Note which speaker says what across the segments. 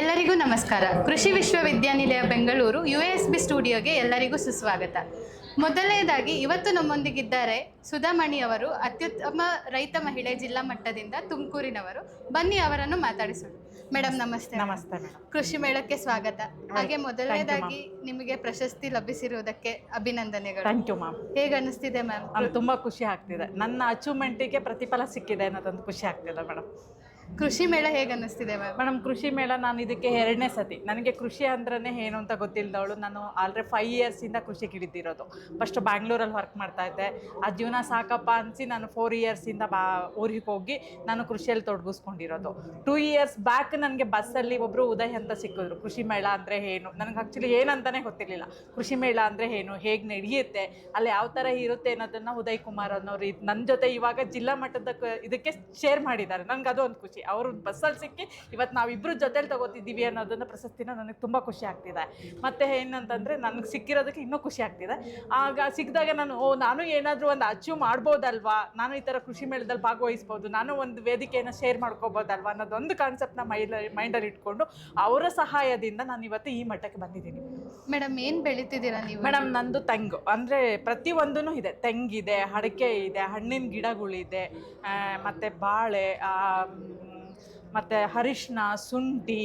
Speaker 1: ಎಲ್ಲರಿಗೂ ನಮಸ್ಕಾರ. ಕೃಷಿ ವಿಶ್ವವಿದ್ಯಾನಿಲಯ ಬೆಂಗಳೂರು ಯು ಎಸ್ ಬಿ ಸ್ಟುಡಿಯೋಗೆ ಎಲ್ಲರಿಗೂ ಸುಸ್ವಾಗತ. ಮೊದಲನೇದಾಗಿ ಇವತ್ತು ನಮ್ಮೊಂದಿಗಿದ್ದಾರೆ ಸುಧಾಮಣಿ ಅವರು ಅತ್ಯುತ್ತಮ ರೈತ ಮಹಿಳೆ ಜಿಲ್ಲಾ ಮಟ್ಟದಿಂದ ತುಮಕೂರಿನವರು. ಬನ್ನಿ ಅವರನ್ನು ಮಾತಾಡಿಸೋಣ. ಮೇಡಮ್ ನಮಸ್ತೆ.
Speaker 2: ನಮಸ್ತೆ
Speaker 1: ಕೃಷಿ ಮೇಳಕ್ಕೆ ಸ್ವಾಗತ. ಹಾಗೆ ಮೊದಲನೇದಾಗಿ ನಿಮಗೆ ಪ್ರಶಸ್ತಿ ಲಭಿಸಿರುವುದಕ್ಕೆ ಅಭಿನಂದನೆಗಳು.
Speaker 2: ಥ್ಯಾಂಕ್ ಯು ಮ್ಯಾಮ್
Speaker 1: ಹೇಗೆ ಅನಿಸ್ತಿದೆ ಮ್ಯಾಮ್
Speaker 2: ತುಂಬಾ ತುಂಬ ಖುಷಿ ಆಗ್ತಿದೆ. ನನ್ನ ಅಚೀವ್ಮೆಂಟಿಗೆ ಪ್ರತಿಫಲ ಸಿಕ್ಕಿದೆ ಅನ್ನೋದೊಂದು ಖುಷಿ ಆಗ್ತಿದೆ ಮೇಡಮ್
Speaker 1: ಕೃಷಿ ಮೇಳ ಹೇಗೆ ಅನ್ನಿಸ್ತಿದೆ
Speaker 2: ಮೇಡಮ್, ಕೃಷಿ ಮೇಳ ನಾನು ಇದಕ್ಕೆ ಎರಡನೇ ಸತಿ. ನನಗೆ ಕೃಷಿ ಅಂದ್ರೇ ಏನು ಅಂತ ಗೊತ್ತಿಲ್ಲದವಳು ನಾನು ಆಲ್ರೆಡಿ ಫೈವ್ ಇಯರ್ಸಿಂದ ಕೃಷಿ ಹಿಡಿದಿರೋದು ಫಸ್ಟ್ ಬ್ಯಾಂಗ್ಳೂರಲ್ಲಿ ವರ್ಕ್ ಮಾಡ್ತಾ ಇದ್ದೆ. ಆ ಜೀವನ ಸಾಕಪ್ಪ ಅನಿಸಿ ನಾನು ಫೋರ್ ಇಯರ್ಸಿಂದ ಬಾ, ಊರಿಗೆ ಹೋಗಿ ನಾನು ಕೃಷಿಯಲ್ಲಿ ತೊಡಗಿಸ್ಕೊಂಡಿರೋದು. ಟೂ ಇಯರ್ಸ್ ಬ್ಯಾಕ್ ನನಗೆ ಬಸ್ಸಲ್ಲಿ ಒಬ್ಬರು ಉದಯ್ ಅಂತ ಸಿಕ್ಕಿದ್ರು. ಕೃಷಿ ಮೇಳ ಅಂದರೆ ಏನು? ನನಗೆ ಆ್ಯಕ್ಚುಲಿ ಏನಂತಲೇ ಗೊತ್ತಿರಲಿಲ್ಲ. ಕೃಷಿ ಮೇಳ ಅಂದರೆ ಏನು? ಹೇಗೆ ನಡೆಯುತ್ತೆ? ಅಲ್ಲಿ ಯಾವ ಥರ ಇರುತ್ತೆ ಅನ್ನೋದನ್ನು ಉದಯ್ ಕುಮಾರ್ ಅನ್ನೋರು ಇದು ನನ್ನ ಜೊತೆ ಇವಾಗ ಜಿಲ್ಲಾ ಮಟ್ಟದ ಇದಕ್ಕೆ ಶೇರ್ ಮಾಡಿದ್ದಾರೆ. ನನಗೆ ಅದು ಒಂದು ಖುಷಿ. ಅವರು ಬಸ್ಸಲ್ಲಿ ಸಿಕ್ಕಿ ಇವತ್ತು ನಾವಿಬ್ಬರು ಜೊತೆಲಿ ತಗೋತಿದ್ದೀವಿ ಅನ್ನೋದನ್ನ ಪ್ರಶಸ್ತಿನ ನನಗೆ ತುಂಬ ಖುಷಿ ಆಗ್ತಿದೆ. ಮತ್ತು ಏನಂತಂದರೆ ನನಗೆ ಸಿಕ್ಕಿರೋದಕ್ಕೆ ಇನ್ನೂ ಖುಷಿ ಆಗ್ತಿದೆ. ಆಗ ಸಿಕ್ಕಿದಾಗ ನಾನು ಓ ನಾನು ಏನಾದರೂ ಒಂದು ಅಚೀವ್ ಮಾಡ್ಬೋದಲ್ವಾ? ನಾನು ಈ ಥರ ಕೃಷಿ ಮೇಳದಲ್ಲಿ ಭಾಗವಹಿಸ್ಬೋದು. ನಾನು ಒಂದು ವೇದಿಕೆಯನ್ನು ಶೇರ್ ಮಾಡ್ಕೋಬೋದಲ್ವಾ ಅನ್ನೋದೊಂದು ಕಾನ್ಸೆಪ್ಟ್ನ ಮೈಲ ಮೈಂಡಲ್ಲಿ ಇಟ್ಕೊಂಡು ಅವರ ಸಹಾಯದಿಂದ ನಾನು ಇವತ್ತು ಈ ಮಟ್ಟಕ್ಕೆ ಬಂದಿದ್ದೀನಿ.
Speaker 1: ಮೇಡಮ್ ಏನು ಬೆಳೀತಿದ್ದೀರಾ ನೀವು?
Speaker 2: ಮೇಡಮ್ ನಂದು ತೆಂಗು. ಅಂದರೆ ಪ್ರತಿಯೊಂದೂ ಇದೆ. ತೆಂಗಿದೆ ಅಡಿಕೆ ಇದೆ ಹಣ್ಣಿನ ಗಿಡಗಳಿದೆ ಮತ್ತು ಬಾಳೆ ಮತ್ತೆ ಅರಿಶಿನ ಶುಂಠಿ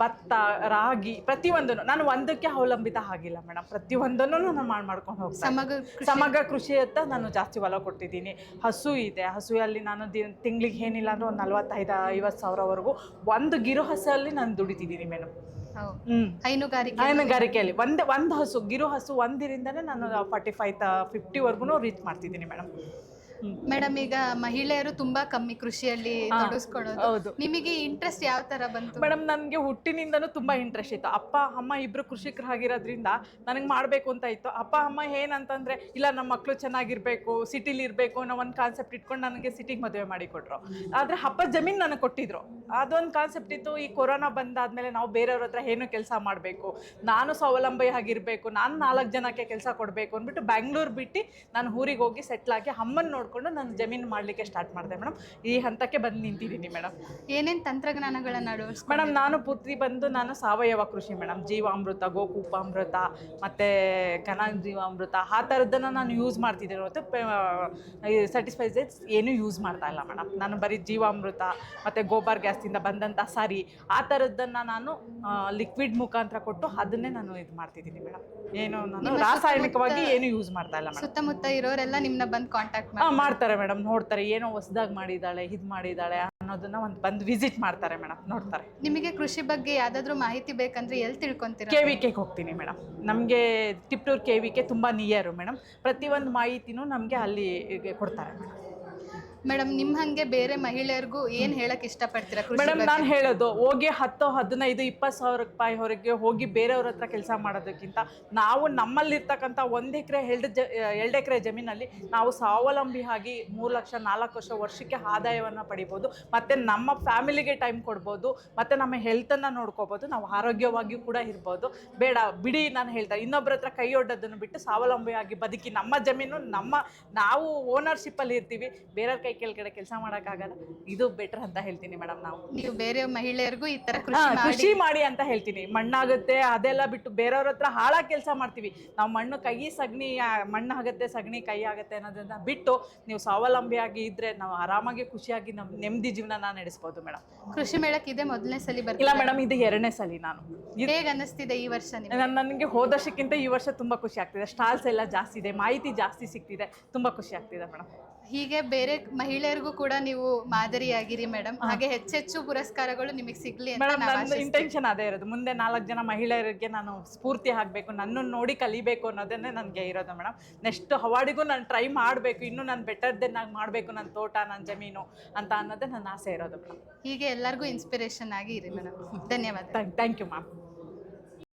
Speaker 2: ಭತ್ತ ರಾಗಿ ಪ್ರತಿಯೊಂದನ್ನು. ನಾನು ಒಂದಕ್ಕೆ ಅವಲಂಬಿತ ಆಗಿಲ್ಲ ಮೇಡಮ್ ಪ್ರತಿಯೊಂದನ್ನು ನಾನು ಮಾಡಿ ಮಾಡ್ಕೊಂಡು ಹೋಗ್ತೀನಿ
Speaker 1: ಸಮಗ್ರ ಕೃಷಿ.
Speaker 2: ಸಮಗ್ರ ಕೃಷಿಯತ್ತ ನಾನು ಜಾಸ್ತಿ ಒಲ ಕೊಟ್ಟಿದ್ದೀನಿ. ಹಸು ಇದೆ. ಹಸುವಲ್ಲಿ ನಾನು ದಿನ ತಿಂಗಳಿಗೆ ಏನಿಲ್ಲ ಅಂದ್ರೆ ಒಂದು ನಲ್ವತ್ತೈದು ಐವತ್ತು ಸಾವಿರವರೆಗೂ ಒಂದು ಗಿರು ಹಸಲ್ಲಿ ನಾನು ದುಡಿತಿದ್ದೀನಿ ಮೇಡಮ್
Speaker 1: ಹೈನುಗಾರಿಕೆ.
Speaker 2: ಹೈನುಗಾರಿಕೆಯಲ್ಲಿ. ಒಂದೇ ಒಂದು ಹಸು ಗಿರು ಹಸು ಒಂದಿರಿಂದನೇ ನಾನು ಫಾರ್ಟಿ ಫೈವ್ ತ ಫಿಫ್ಟಿವರೆಗೂ ರೀಚ್ ಮಾಡ್ತಿದ್ದೀನಿ ಮೇಡಮ್
Speaker 1: ಮೇಡಮ್ ಈಗ ಮಹಿಳೆಯರು ತುಂಬಾ ಕಮ್ಮಿ ಕೃಷಿಯಲ್ಲಿ ತೊಡಗಿಸ್ಕೊಳ್ಳೋದು. ನಿಮಗೆ ಇಂಟ್ರೆಸ್ಟ್ ಯಾವ ತರ ಬಂತು?
Speaker 2: ಮೇಡಮ್ ನನಗೆ ಹುಟ್ಟಿನಿಂದನೂ ತುಂಬಾ ಇಂಟ್ರೆಸ್ಟ್ ಇತ್ತು. ಅಪ್ಪ ಅಮ್ಮ ಇಬ್ಬರು ಕೃಷಿಕರಾಗಿರೋದ್ರಿಂದ ನನಗೆ ಮಾಡಬೇಕು ಅಂತ ಇತ್ತು. ಅಪ್ಪ ಅಮ್ಮ ಏನಂತಂದ್ರೆ ಇಲ್ಲ ನಮ್ಮ ಮಕ್ಕಳು ಚೆನ್ನಾಗಿರ್ಬೇಕು ಸಿಟಿಲಿ ಇರಬೇಕು ಅನ್ನೋ ಒಂದು ಕಾನ್ಸೆಪ್ಟ್ ಇಟ್ಕೊಂಡು ನನಗೆ ಸಿಟಿಗೆ ಮದುವೆ ಮಾಡಿಕೊಟ್ರು ಆದ್ರೆ ಅಪ್ಪ ಜಮೀನು ನನಗೆ ಕೊಟ್ಟಿದ್ರು. ಅದೊಂದು ಕಾನ್ಸೆಪ್ಟ್ ಇತ್ತು ಈ ಕೊರೋನಾ ಬಂದಾದ್ಮೇಲೆ ನಾವು ಬೇರೆಯವ್ರ ಹತ್ರ ಏನು ಕೆಲಸ ಮಾಡಬೇಕು. ನಾನು ಸ್ವಾವಲಂಬಿ ಆಗಿರಬೇಕು ನಾನು ನಾಲ್ಕು ಜನಕ್ಕೆ ಕೆಲಸ ಕೊಡಬೇಕು ಅಂದ್ಬಿಟ್ಟು ಬ್ಯಾಂಗ್ಳೂರು ಬಿಟ್ಟು ನಾನು ಊರಿಗೆ ಹೋಗಿ ಸೆಟ್ಲ್ ಆಗಿ ಅಮ್ಮನ ನೋಡಿಕೊಂಡು ನಾನು ಜಮೀನು ಮಾಡಲಿಕ್ಕೆ ಸ್ಟಾರ್ಟ್ ಮಾಡಿದೆ ಮೇಡಮ್ ಈ ಹಂತಕ್ಕೆ ಬಂದು ನಿಂತಿದ್ದೀನಿ ಮೇಡಮ್
Speaker 1: ಏನೇನು ತಂತ್ರಜ್ಞಾನಗಳನ್ನ ಅಳವಡಿಸ್ಕೊಂಡು
Speaker 2: ಮೇಡಮ್ ನಾನು ಪುತ್ರಿ ಬಂದು ನಾನು ಸಾವಯವ ಕೃಷಿ ಮೇಡಮ್ ಜೀವಾಮೃತ ಗೋಕೂಪಾಮೃತ ಮತ್ತು ಘನ ಜೀವಾಮೃತ ಆ ಥರದ್ದನ್ನು ನಾನು ಯೂಸ್ ಮಾಡ್ತಿದ್ದೇನೆ ಹೊರತು ಸರ್ಟಿಫೈಸೈಡ್ಸ್ ಏನೂ ಯೂಸ್ ಮಾಡ್ತಾ ಇಲ್ಲ ಮೇಡಮ್ ನಾನು ಬರೀ ಜೀವಾಮೃತ ಮತ್ತು ಗೋಬರ್ ಗ್ಯಾಸ್ದಿಂದ ಬಂದಂಥ ಸಾರಿ ಆ ಥರದ್ದನ್ನು ನಾನು ಲಿಕ್ವಿಡ್ ಮುಖಾಂತರ ಕೊಟ್ಟು ಅದನ್ನೇ ನಾನು ಇದು ಮಾಡ್ತಿದ್ದೀನಿ ಮೇಡಮ್ ಏನು ನಾನು ರಾಸಾಯನಿಕವಾಗಿ ಏನು ಯೂಸ್ ಮಾಡ್ತಾ ಇಲ್ಲ
Speaker 1: ಸುತ್ತಮುತ್ತ ಇರೋರೆಲ್ಲ ನಿಮ್ಮನ್ನ ಬಂದು ಕಾಂಟ್ಯಾಕ್ಟ್ ಮಾಡಿ
Speaker 2: ಮಾಡ್ತಾರೆ ಮೇಡಮ್ ನೋಡ್ತಾರೆ ಏನೋ ಹೊಸದಾಗಿ ಮಾಡಿದ್ದಾಳೆ ಇದು ಮಾಡಿದ್ದಾಳೆ ಅನ್ನೋದನ್ನ ಒಂದು ಬಂದು ವಿಸಿಟ್ ಮಾಡ್ತಾರೆ ಮೇಡಮ್ ನೋಡ್ತಾರೆ.
Speaker 1: ನಿಮಗೆ ಕೃಷಿ ಬಗ್ಗೆ ಯಾವ್ದಾದ್ರು ಮಾಹಿತಿ ಬೇಕಂದ್ರೆ ಎಲ್ಲಿ ತಿಳ್ಕೊಂತೀರಾ?
Speaker 2: ಕೆ ವಿ ಕೆಗೆ ಹೋಗ್ತೀನಿ ಮೇಡಮ್. ನಮಗೆ ತಿಪ್ಟೂರು ಕೆ ವಿ ಕೆ ತುಂಬ ನಿಯರು ಮೇಡಮ್. ಪ್ರತಿಯೊಂದು ಮಾಹಿತಿನೂ ನಮಗೆ ಅಲ್ಲಿ ಕೊಡ್ತಾರೆ ಮೇಡಮ್.
Speaker 1: ಮೇಡಮ್ ನಿಮ್ ಹಂಗೆ ಬೇರೆ ಮಹಿಳೆಯರಿಗೂ ಏನ್ ಹೇಳಕ್ ಇಷ್ಟಪಡ್ತೀರಾ ಕೃಷಿ
Speaker 2: ಮೇಡಮ್
Speaker 1: ಬಗ್ಗೆ?
Speaker 2: ನಾನು ಹೇಳೋದು ಹೋಗಿ ಹತ್ತು ಹದಿನೈದು ಇಪ್ಪತ್ತು ಸಾವಿರ ರೂಪಾಯಿ ಹೊರಗೆ ಹೋಗಿ ಬೇರೆಯವ್ರ ಹತ್ರ ಕೆಲಸ ಮಾಡೋದಕ್ಕಿಂತ ನಾವು ನಮ್ಮಲ್ಲಿರ್ತಕ್ಕಂಥ ಒಂದು ಎಕರೆ ಎರಡು ಜ ಎರಡು ಎಕರೆ ಜಮೀನಲ್ಲಿ ನಾವು ಸ್ವಾವಲಂಬಿ ಆಗಿ ಮೂರು ಲಕ್ಷ ನಾಲ್ಕು ವರ್ಷ ವರ್ಷಕ್ಕೆ ಆದಾಯವನ್ನು ಪಡಿಬೋದು ಮತ್ತು ನಮ್ಮ ಫ್ಯಾಮಿಲಿಗೆ ಟೈಮ್ ಕೊಡ್ಬೋದು ಮತ್ತು ನಮ್ಮ ಹೆಲ್ತನ್ನು ನೋಡ್ಕೋಬೋದು ನಾವು ಆರೋಗ್ಯವಾಗಿಯೂ ಕೂಡ ಇರ್ಬೋದು ಬೇಡ ಬಿಡಿ ನಾನು ಹೇಳ್ತಾ ಇನ್ನೊಬ್ಬರ ಹತ್ರ ಕೈ ಒಡ್ಡೋದನ್ನು ಬಿಟ್ಟು ಸ್ವಾವಲಂಬಿಯಾಗಿ ಬದುಕಿ ನಮ್ಮ ಜಮೀನು ನಮ್ಮ ನಾವು ಓನರ್ಶಿಪ್ಪಲ್ಲಿ ಇರ್ತೀವಿ ಬೇರೆಯವ್ರ ಕೈ ಕೆಳಗಡೆ ಕೆಲಸ ಮಾಡೋಕ್ಕಾಗಲ್ಲ. ಇದು ಬೆಟರ್ ಅಂತ ಹೇಳ್ತೀನಿ ಮೇಡಮ್ ನಾವು.
Speaker 1: ನೀವು ಬೇರೆ ಮಹಿಳೆಯರಿಗೂ ಈ ತರ
Speaker 2: ಹಾ,
Speaker 1: ಕೃಷಿ ಮಾಡಿ
Speaker 2: ಕೃಷಿ ಮಾಡಿ ಅಂತ ಹೇಳ್ತೀನಿ. ಮಣ್ಣಾಗುತ್ತೆ ಅದೆಲ್ಲ ಬಿಟ್ಟು ಬೇರೆಯವ್ರ ಹತ್ರ ಹಾಳಾ ಕೆಲಸ ಮಾಡ್ತೀವಿ. ನಾವು ಮಣ್ಣು ಕೈ ಸಗಣಿ ಆ, ಮಣ್ಣು ಆಗುತ್ತೆ ಸಗಣಿ ಕೈ ಆಗುತ್ತೆ ಅನ್ನೋದನ್ನ ಬಿಟ್ಟು ನೀವು ಸ್ವಾವಲಂಬಿಯಾಗಿ ಇದ್ರೆ ನಾವು ಆರಾಮಾಗಿ ಖುಷಿಯಾಗಿ ನಮ್ಮ ನೆಮ್ಮದಿ ಜೀವನ ನಡೆಸ್ಬೋದು ಮೇಡಮ್
Speaker 1: ಕೃಷಿ ಮೇಳಕ್ಕೆ ಇದೆ ಮೊದಲನೇ ಸಲ
Speaker 2: ಇಲ್ಲ
Speaker 1: ಬರ್ತೀರಾ
Speaker 2: ಮೇಡಮ್ ಇದು ಎರಡನೇ ಸಲ ನಾನು. ಇದು
Speaker 1: ಹೇಗ್ ಅನ್ನಿಸ್ತಿದೆ ಈ ವರ್ಷ ನಿಮ್ಗೆ?
Speaker 2: ನನ್- ನನಗೆ ಹೋದ ವರ್ಷಕ್ಕಿಂತ ಈ ವರ್ಷ ತುಂಬಾ ಖುಷಿ ಆಗ್ತಿದೆ. ಸ್ಟಾಲ್ಸ್ ಎಲ್ಲ ಜಾಸ್ತಿ ಇದೆ ಮಾಹಿತಿ ಜಾಸ್ತಿ ಸಿಗ್ತಿದೆ. ತುಂಬಾ ಖುಷಿ ಆಗ್ತಿದೆ ಮೇಡಮ್
Speaker 1: ಹೀಗೆ ಬೇರೆ ಮಹಿಳೆಯರಿಗೂ ಕೂಡ ನೀವು ಮಾದರಿಯಾಗಿರಿ ಮೇಡಮ್. ಹಾಗೆ ಹೆಚ್ಚೆಚ್ಚು ಪುರಸ್ಕಾರಗಳು ನಿಮಗೆ ಸಿಗ್ಲಿ ಅಂತ
Speaker 2: ಮೇಡಮ್
Speaker 1: ನಾವು
Speaker 2: ನನ್ನ
Speaker 1: ಆಶಿಸ್ತೀವಿ.
Speaker 2: ಇಂಟೆನ್ಷನ್ ಅದೇ ಇರೋದು. ಮುಂದೆ ನಾಲ್ಕು ಜನ ಮಹಿಳೆಯರಿಗೆ ನಾನು ಸ್ಫೂರ್ತಿ ಆಗಬೇಕು ನನ್ನನ್ನು ನೋಡಿ ಕಲಿಬೇಕು ಅನ್ನೋದನ್ನೇ ನನಗೆ ಇರೋದು ಮೇಡಮ್. ನೆಕ್ಸ್ಟ್ ಅವಾರ್ಡಿಗೂ ನಾನು ಟ್ರೈ ಮಾಡಬೇಕು ಇನ್ನೂ ನಾನು ಬೆಟರ್ ದೆನ್ ಆಗಿ ಮಾಡಬೇಕು ನನ್ನ ತೋಟ ನನ್ನ ಜಮೀನು ಅಂತ ಅನ್ನೋದೇ ನನ್ನ ಆಸೆ ಇರೋದು ಮೇಡಮ್.
Speaker 1: ಹೀಗೆ ಎಲ್ಲರಿಗೂ ಇನ್ಸ್ಪಿರೇಷನ್ ಆಗಿ ಇರಿ ಮೇಡಮ್. ಧನ್ಯವಾದ.
Speaker 2: Thank you ma'am